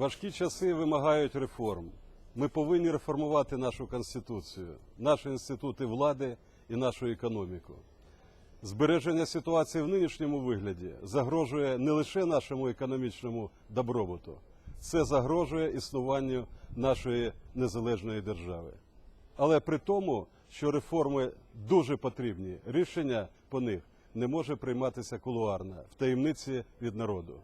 Важкі часи вимагають реформ. Ми повинні реформувати нашу конституцію, наші інститути влади і нашу економіку. Збереження ситуації в нинішньому вигляді загрожує не лише нашому економічному добробуту, це загрожує існуванню нашої незалежної держави. Але при тому, що реформи дуже потрібні, рішення по них не може прийматися кулуарно, в таємниці від народу.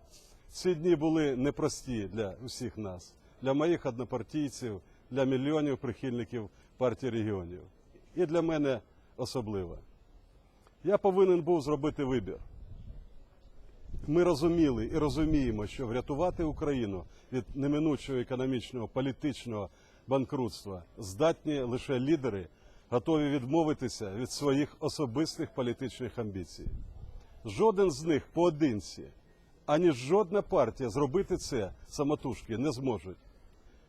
Ці дні були непрості для усіх нас, для моїх однопартійців, для мільйонів прихильників партії регіонів. І для мене особливо. Я повинен був зробити вибір. Ми розуміли і розуміємо, що врятувати Україну від неминучого економічного, політичного банкрутства здатні лише лідери, готові відмовитися від своїх особистих політичних амбіцій. Жоден з них поодинці, ані жодна партія зробити це самотужки не зможуть.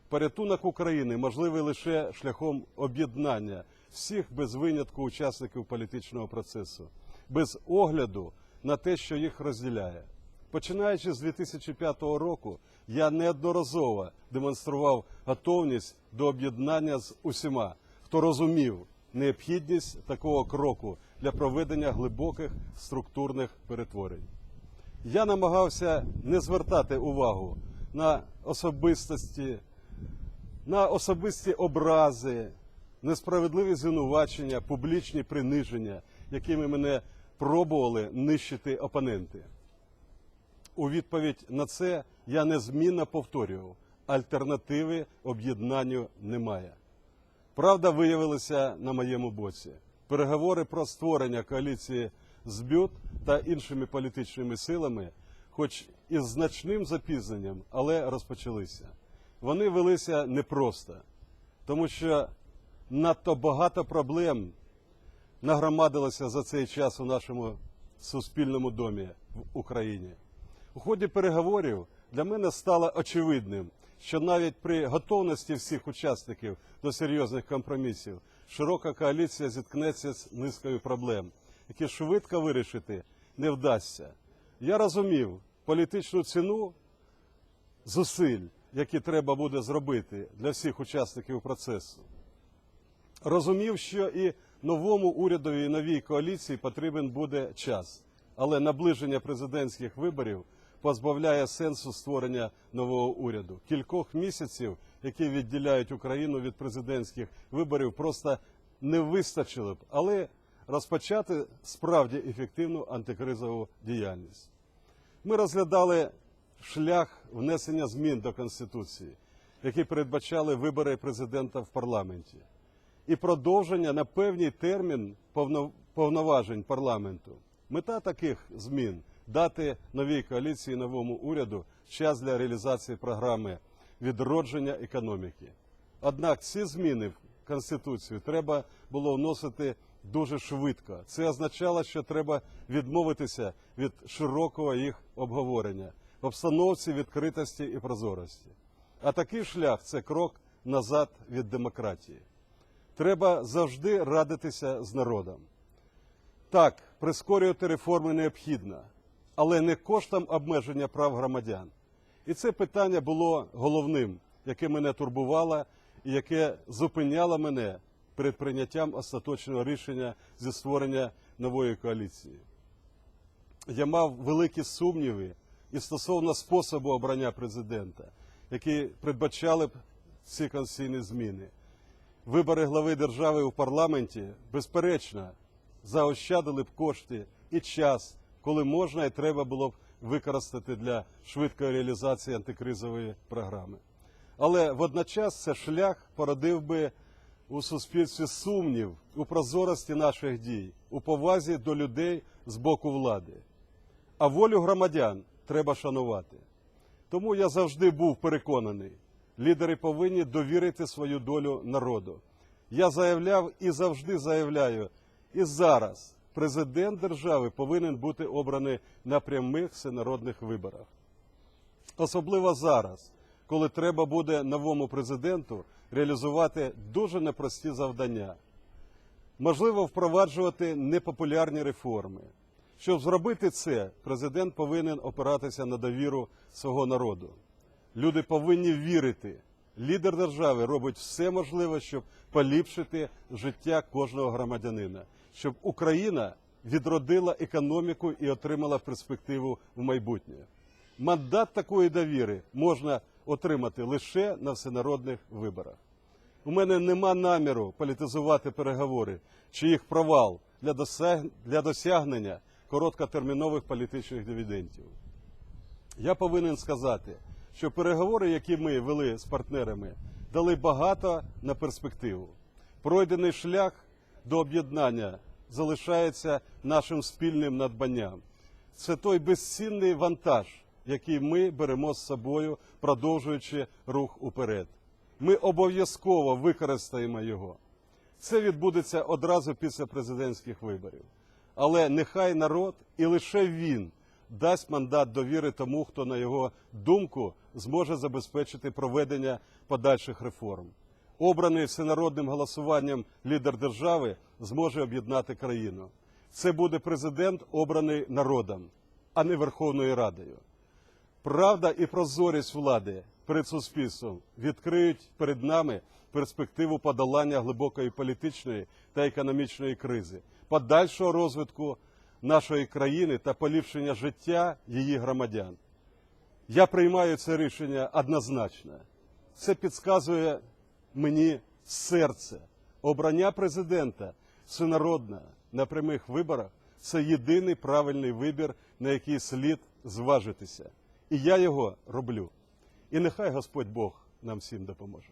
Порятунок України можливий лише шляхом об'єднання всіх без винятку учасників політичного процесу, без огляду на те, що їх розділяє. Починаючи з 2005 року, я неодноразово демонстрував готовність до об'єднання з усіма, хто розумів необхідність такого кроку для проведення глибоких структурних перетворень. Я намагався не звертати увагу на особистості, на особисті образи, несправедливі звинувачення, публічні приниження, якими мене пробували нищити опоненти. У відповідь на це я незмінно повторював: альтернативи об'єднанню немає. Правда виявилася на моєму боці. Переговори про створення коаліції з БЮТ та іншими політичними силами, хоч із значним запізненням, але розпочалися. Вони велися непросто, тому що надто багато проблем нагромадилося за цей час у нашому суспільному домі в Україні. У ході переговорів для мене стало очевидним, що навіть при готовності всіх учасників до серйозних компромісів широка коаліція зіткнеться з низкою проблем, які швидко вирішити не вдасться. Я розумів політичну ціну зусиль, які треба буде зробити для всіх учасників процесу. Розумів, що і новому урядові і новій коаліції потрібен буде час, але наближення президентських виборів позбавляє сенсу створення нового уряду. Кількох місяців, які відділяють Україну від президентських виборів, просто не вистачило б, але розпочати справді ефективну антикризову діяльність. Ми розглядали шлях внесення змін до Конституції, які передбачали вибори президента в парламенті, і продовження на певний термін повноважень парламенту. Мета таких змін дати новій коаліції новому уряду час для реалізації програми відродження економіки. Однак ці зміни в Конституцію треба було вносити дуже швидко. Це означало, що треба відмовитися від широкого їх обговорення в обстановці відкритості і прозорості. А такий шлях це крок назад від демократії. Треба завжди радитися з народом. Так, прискорювати реформи необхідно, але не коштом обмеження прав громадян. І це питання було головним, яке мене турбувало і яке зупиняло мене перед прийняттям остаточного рішення зі створення нової коаліції. Я мав великі сумніви і стосовно способу обрання президента, які передбачали б ці конституційні зміни. Вибори глави держави у парламенті, безперечно, заощадили б кошти і час, коли можна і треба було б використати для швидкої реалізації антикризової програми. Але водночас це шлях породив би у суспільстві сумнів у прозорості наших дій, у повазі до людей з боку влади. А волю громадян треба шанувати. Тому я завжди був переконаний, лідери повинні довірити свою долю народу. Я заявляв і завжди заявляю, і зараз президент держави повинен бути обраний на прямих всенародних виборах. Особливо зараз, коли треба буде новому президенту реалізувати дуже непрості завдання. Можливо, впроваджувати непопулярні реформи. Щоб зробити це, президент повинен опиратися на довіру свого народу. Люди повинні вірити. Лідер держави робить все можливе, щоб поліпшити життя кожного громадянина, щоб Україна відродила економіку і отримала перспективу в майбутнє. Мандат такої довіри можна отримати лише на всенародних виборах. У мене нема наміру політизувати переговори чи їх провал для досяг- для досягнення короткотермінових політичних дивідендів. Я повинен сказати, що переговори, які ми вели з партнерами, дали багато на перспективу. Пройдений шлях до об'єднання залишається нашим спільним надбанням. Це той безцінний вантаж, який ми беремо з собою, продовжуючи рух уперед. Ми обов'язково використаємо його. Це відбудеться одразу після президентських виборів. Але нехай народ і лише він дасть мандат довіри тому, хто на його думку зможе забезпечити проведення подальших реформ. Обраний всенародним голосуванням лідер держави зможе об'єднати країну. Це буде президент, обраний народом, а не Верховною Радою. Правда і прозорість влади перед суспільством відкриють перед нами перспективу подолання глибокої політичної та економічної кризи, подальшого розвитку нашої країни та поліпшення життя її громадян. Я приймаю це рішення однозначно. Це підказує мені серце. Обрання президента всенародне на прямих виборах це єдиний правильний вибір, на який слід зважитися. І я його роблю. І нехай Господь Бог нам всім допоможе.